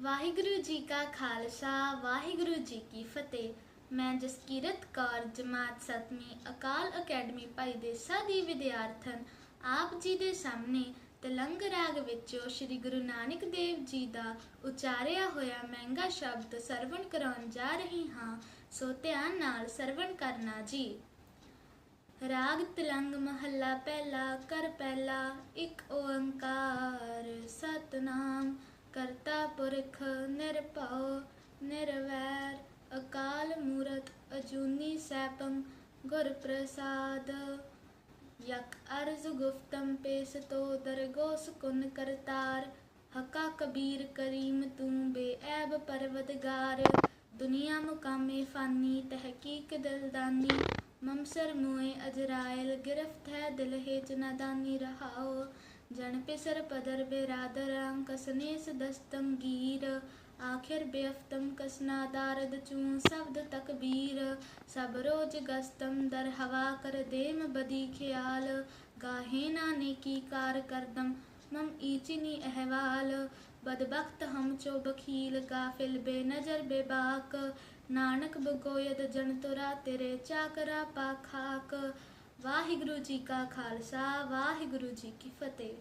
ਵਾਹਿਗੁਰੂ ਜੀ ਕਾ ਖਾਲਸਾ, ਵਾਹਿਗੁਰੂ ਜੀ ਕੀ ਫਤਿਹ। ਮੈਂ ਜਸਕੀਰਤ ਕੌਰ, ਜਮਾਤ ਸਤਵੀਂ ਅਕਾਲ ਅਕੈਡਮੀ ਭਾਈ ਦੇਸਾ ਦੀ ਵਿਦਿਆਰਥਣ, ਆਪ ਜੀ ਦੇ ਸਾਹਮਣੇ ਤਲੰਗ ਰਾਗ ਵਿੱਚੋਂ ਸ੍ਰੀ ਗੁਰੂ ਨਾਨਕ ਦੇਵ ਜੀ ਦਾ ਉਚਾਰਿਆ ਹੋਇਆ ਮਹਿੰਗਾ ਸ਼ਬਦ ਸਰਵਣ ਕਰਾਉਣ ਜਾ ਰਹੀ ਹਾਂ, ਸੋ ਧਿਆਨ ਨਾਲ ਸਰਵਣ ਕਰਨਾ ਜੀ। ਰਾਗ ਤਿਲੰਗ ਮਹੱਲਾ ਪਹਿਲਾ, ਕਰ ਪਹਿਲਾ, ਇੱਕ ਓੰਕਾਰ, ਸਤਨਾਮ। ਕਰਤਾ ਪੁਰਖ ਨਿਰਭਉ, ਨਿਰਵੈਰ, ਅਕਾਲ ਮੂਰਤ ਅਜੂਨੀ ਸੈਭੰ, ਗੁਰ ਪ੍ਰਸਾਦ। ਯਕ ਅਰਜ਼ ਗੁਫਤਮ ਪੇਸ ਤੋ ਦਰਗੋਸ ਕੁਨ ਕਰਤਾਰ। ਹਕਾ ਕਬੀਰ ਕਰੀਮ ਤੂੰ ਬੇਐਬ ਪਰਵਦਗਾਰ। ਦੁਨੀਆ ਮੁਕਾਮੇ ਫਾਨੀ, ਤਹਿਕੀਕ ਦਿਲਦਾਨੀ। ਮਮਸਰ ਮੋਏ ਅਜਰਾਇਲ, ਗਿਰਫਤ ਹੈ ਦਿਲ ਹੇਚ ਨਾਦਾਨੀ ਰਹਾਓ ਜਨ ਪਿਸਰ ਪਦਰ ਬੇਰਾਦਰ ਅੰਕਸਨੇਸ ਦਸਤਮ ਗੀਰ। ਆਖਿਰ ਬੇਅਫਤਮ ਕਸਨਾ ਦਾਰਦ ਚੂੰ ਸ਼ਬਦ ਤਕਬੀਰ। ਸਭ ਰੋਜ ਗਸਤਮ ਦਰ ਹਵਾ ਕਰ ਦੇਮ ਬਦੀ ਖਿਆਲ। ਗਾਹੇ ਨਾ ਨੇਕੀ ਕਾਰ ਕਰਦਮ ਮਮ ਈਚਿਨੀ ਅਹਵਾਲ ਬਦਬਖਤ ਹਮ ਚੋ ਬਖੀਲ ਗਾਫਿਲ ਬੇਨਜ਼ਰ ਬੇਬਾਕ ਨਾਨਕ ਬਗੋਇਦ ਜਨ ਤੁਰਾ ਤੇਰੇ ਚਾਕਰਾ ਪਾਖਾਕ ਵਾਹਿਗੁਰੂ ਜੀ ਕਾ ਖਾਲਸਾ ਵਾਹਿਗੁਰੂ ਜੀ ਕੀ ਫਤਿਹ